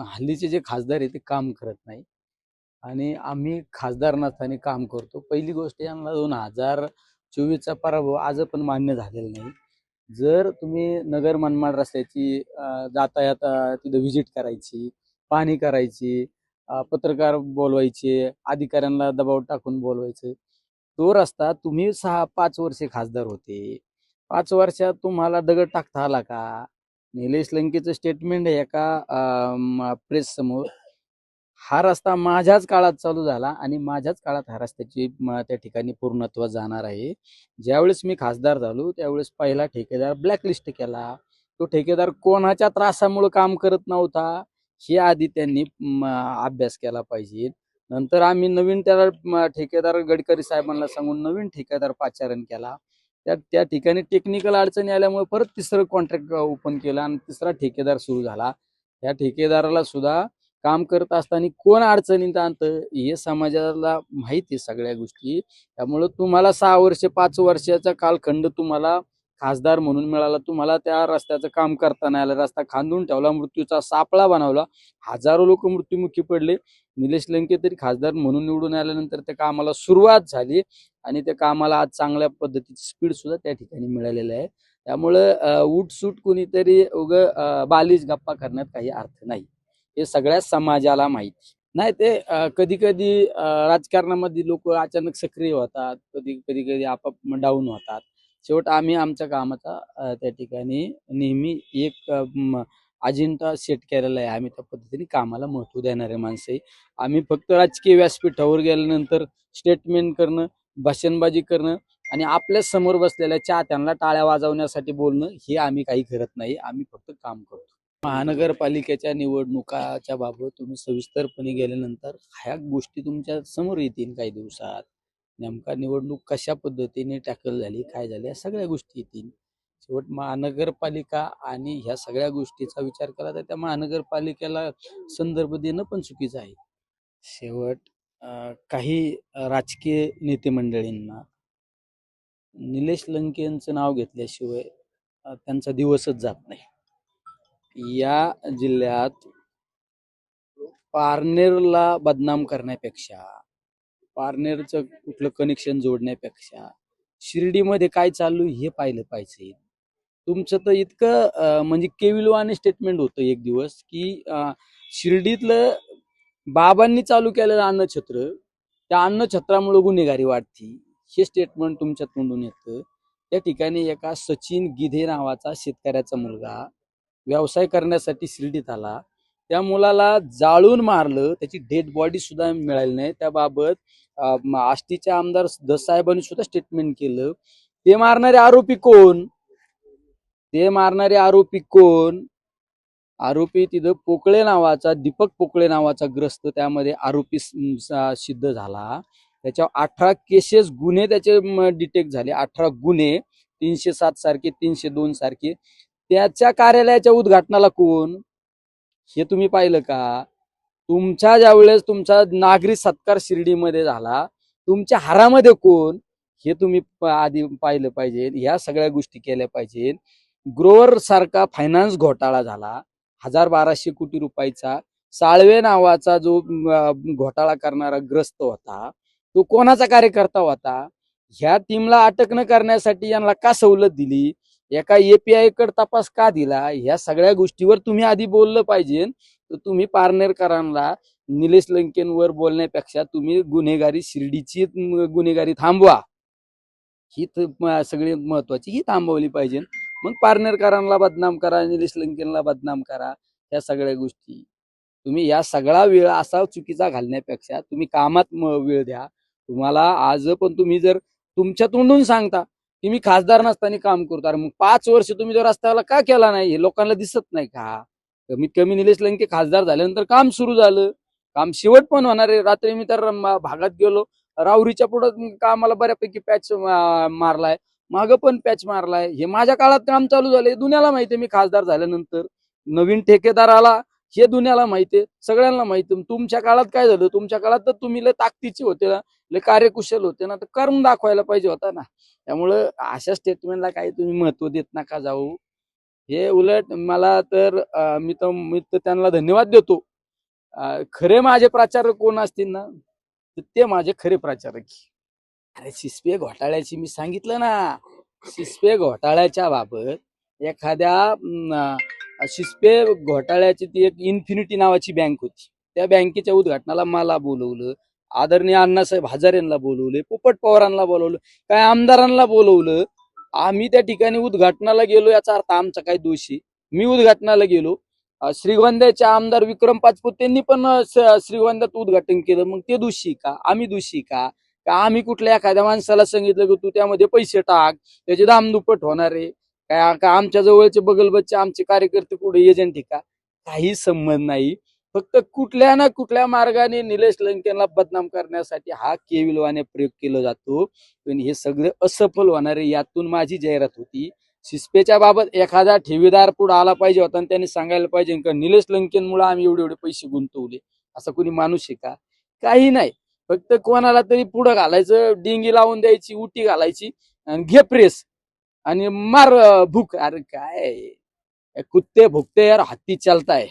हल्लीचे जे खासदार आहे ते काम करत नाही आणि आम्ही खासदार नसताना काम करतो. पहिली गोष्ट यांना दोन हजार चोवीसचा पराभव आज पण मान्य झालेला नाही. जर तुम्ही नगर मनमाड रस्त्याची जाता येता तिथं व्हिजिट करायची पाहणी करायची पत्रकार बोलवायचे अधिकाऱ्यांना दबाव टाकून बोलवायचं तो रस्ता तुम्ही सहा पाच वर्षे खासदार होते. पाच वर्षात तुम्हाला दगड टाकता आला का? निलेश लंकेचं स्टेटमेंट आहे एका प्रेस समोर. हा रस्ता माझ्याच काळात चालू झाला आणि माझ्याच काळात हा रस्त्याची त्या ठिकाणी पूर्णत्व जाणार आहे. ज्यावेळेस मी खासदार झालो त्यावेळेस पहिला ठेकेदार ब्लॅकलिस्ट केला. तो ठेकेदार कोणाच्या त्रासामुळे काम करत नव्हता हे आधी त्यांनी अभ्यास केला पाहिजे. नंतर आम्ही नवीन त्याला ठेकेदार गडकरी साहेबांना सांगून नवीन ठेकेदार पाचारण केला. त्या त्या ठिकाणी टेक्निकल अडचणी आल्यामुळे परत तिसरं कॉन्ट्रॅक्ट ओपन केलं आणि तिसरा ठेकेदार सुरू झाला. त्या ठेकेदाराला सुद्धा काम करत असताना कोण अडचणीत आणतं हे समाजाला माहिती आहे सगळ्या गोष्टी. त्यामुळं तुम्हाला सहा वर्ष पाच वर्षाचा कालखंड तुम्हाला खासदार म्हणून मिळाला. तुम्हाला त्या रस्त्याचं काम करताना आलं रस्ता खांदून ठेवला मृत्यूचा सापळा बनवला. हजारो लोक मृत्युमुखी पडले. निलेश लंके तरी खासदार म्हणून निवडून आल्यानंतर त्या कामाला सुरुवात झाली आणि त्या कामाला आज चांगल्या पद्धतीची स्पीड सुद्धा त्या ठिकाणी मिळालेलं आहे. त्यामुळं उठसूट कोणीतरी उग बालिश गप्पा करण्यात काही अर्थ नाही. हे सगळ्या समाजाला माहिती. नाही ते कधी कधी राजकारणामध्ये लोक अचानक सक्रिय होतात. कधी कधी कधी आपाप डाऊन होतात. शेवट आम्ही आमच्या कामाचा त्या ठिकाणी नेहमी एक अजिंठा सेट केलेला आहे. आम्ही त्या पद्धतीने कामाला महत्त्व देणारे माणसं आहे. आम्ही फक्त राजकीय व्यासपीठावर गेल्यानंतर स्टेटमेंट करणं भाषणबाजी करणं आणि आपल्यासमोर बसलेल्या चाहत्यांना टाळ्या वाजवण्यासाठी बोलणं हे आम्ही काही करत नाही. आम्ही फक्त काम करतो. महानगरपालिकेच्या निवडणुकाच्या बाबत तुम्ही सविस्तरपणे गेल्यानंतर ह्या गोष्टी तुमच्यासमोर येतील काही दिवसात. नेमका निवडणूक कशा पद्धतीने टॅकल झाली काय झाली या सगळ्या गोष्टी येतील. शेवट महानगरपालिका आणि ह्या सगळ्या गोष्टीचा विचार केला तर त्या महानगरपालिकेला संदर्भ देणं पण चुकीचं आहे. शेवट अं, काही राजकीय नेते मंडळींना निलेश लंके यांचं नाव घेतल्याशिवाय त्यांचा दिवसच जात नाही. या जिल्ह्यात पारनेरला बदनाम करण्यापेक्षा पार्नेरचं कुठलं कनेक्शन जोडण्यापेक्षा शिर्डीमध्ये काय चालू हे पाहिलं पाहिजे. तुमचं तर इतकं म्हणजे केविलवाने स्टेटमेंट होतं एक दिवस की शिर्डीतलं बाबांनी चालू केलेलं अन्नछत्र त्या अन्नछत्रामुळे गुन्हेगारी वाढती. हे स्टेटमेंट तुमच्या तोंडून येतं. त्या ठिकाणी एका सचिन गिधे नावाचा शेतकऱ्याचा मुलगा व्यवसाय करण्यासाठी शिर्डीत आला. त्या मुलाला जाळून मारलं त्याची डेड बॉडी सुद्धा मिळाली नाही. त्याबाबत आष्टीचे आमदार साहेबांनी सुद्धा स्टेटमेंट केलं. ते मारणारे आरोपी कोण? ते मारणारे आरोपी कोण? आरोपी तिथं पोकळे नावाचा दीपक पोकळे नावाचा ग्रस्त त्यामध्ये आरोपी सिद्ध झाला. त्याच्यावर अठरा केसेस गुन्हे त्याचे डिटेक्ट झाले. अठरा गुन्हे तीनशे सात सारखे तीनशे दोन सारखे. त्याच्या कार्यालयाच्या उद्घाटनाला कोण? हे तुम्ही पाहिलं का? तुमच्या ज्यावेळेस तुमचा नागरी सत्कार शिर्डीमध्ये झाला तुमच्या हारामध्ये कोण? हे तुम्ही आधी पाहिलं पाहिजे. ह्या सगळ्या गोष्टी केल्या पाहिजेत ग्रोवर सारखा फायनान्स घोटाळा झाला. हजार बाराशे कोटी रुपयाचा साळवे नावाचा जो घोटाळा करणारा ग्रस्त होता तो कोणाचा कार्यकर्ता होता? ह्या टीमला अटक न करण्यासाठी यांना का सवलत दिली? एका एपीआयकडे तपास का दिला? ह्या सगळ्या गोष्टीवर तुम्ही आधी बोललं पाहिजे. तर तुम्ही पारनेरकरांना निलेश लंकेंवर बोलण्यापेक्षा तुम्ही गुन्हेगारी शिर्डीची गुन्हेगारी थांबवा. ही सगळी महत्वाची ही थांबवली पाहिजे. मग पारनेरकरांना बदनाम करा निलेश लंकेनला बदनाम करा या सगळ्या गोष्टी. तुम्ही या सगळा वेळ असा चुकीचा घालण्यापेक्षा तुम्ही कामात वेळ द्या. तुम्हाला आज पण तुम्ही जर तुमच्या तोंडून सांगता की मी खासदार नसताना काम करतो. अरे मग पाच वर्ष तुम्ही जर रस्त्याला का केला नाही? हे लोकांना दिसत नाही का? कमीत कमी निलेश लंके खासदार झाल्यानंतर काम सुरू झालं. काम शेवट पण होणार आहे. रात्री मी तर भागात गेलो. राऊरीच्या पुढं कामाला बऱ्यापैकी पॅच मारलाय. मागं पण पॅच मारलाय. हे माझ्या काळात काम चालू झालंय दुनियाला आहे. मी खासदार झाल्यानंतर नवीन ठेकेदार आला. हे दुनियाला माहितीये सगळ्यांना माहिती तुमच्या काळात काय झालं? तुमच्या काळात तर तुम्ही लय ताकदीचे होते ना. लय कार्यकुशल होते ना तर करून दाखवायला पाहिजे होता ना. त्यामुळं अशा स्टेटमेंटला काही तुम्ही महत्त्व देत नका जाऊ. हे उलट मला तर मी तर मी तर त्यांना धन्यवाद देतो. खरे माझे प्राचार्य कोण असतील ना तर ते माझे खरे प्राचारक अरे शिस्पे घोटाळ्याची मी सांगितलं ना. शिस्पे घोटाळ्याच्या बाबत एखाद्या शिस्पे घोटाळ्याची ती एक इन्फिनिटी नावाची बँक होती. त्या बँकेच्या उद्घाटनाला मला बोलवलं. आदरणीय अण्णासाहेब हजारेंना बोलवले पोपट पवारांना बोलवलं काय आमदारांना बोलवलं आम्ही त्या ठिकाणी उद्घाटनाला गेलो याचा अर्थ आमचा काय दोषी मी उद्घाटनाला गेलो. श्रीगोंद्याचे आमदार विक्रम पाचपूत त्यांनी पण श्रीगोंद्यात उद्घाटन केलं. मग ते दोषी का? आम्ही दोषी का? का आम्ही कुठल्या एखाद्या माणसाला सांगितलं की तू त्यामध्ये पैसे टाक त्याचे दामदुप्पट होणार आहे? काय का आमच्या जवळचे बगलबच्चे आमचे कार्यकर्ते पुढे एजंट आहे का? काही संबंध नाही. फक्त कुठल्या ना कुठल्या मार्गाने निलेश लंकेनला बदनाम करण्यासाठी हा केविलवाने प्रयोग केला जातो. पण हे सगळे असफल होणारे यातून माझी जाहिरात होती. शिस्पेच्या बाबत एखादा ठेवीदार पुढे आला पाहिजे होता आणि त्यांनी सांगायला पाहिजे का निलेश लंकेनमुळे आम्ही एवढे एवढे पैसे गुंतवले. असा कोणी माणूस आहे का? काही नाही. फक्त कोणाला तरी पुढं घालायचं डिंगी लावून द्यायची उटी घालायची आणि घे प्रेस आणि मार भूक. अरे काय? कुत्ते भुकते यार हत्ती चालताय.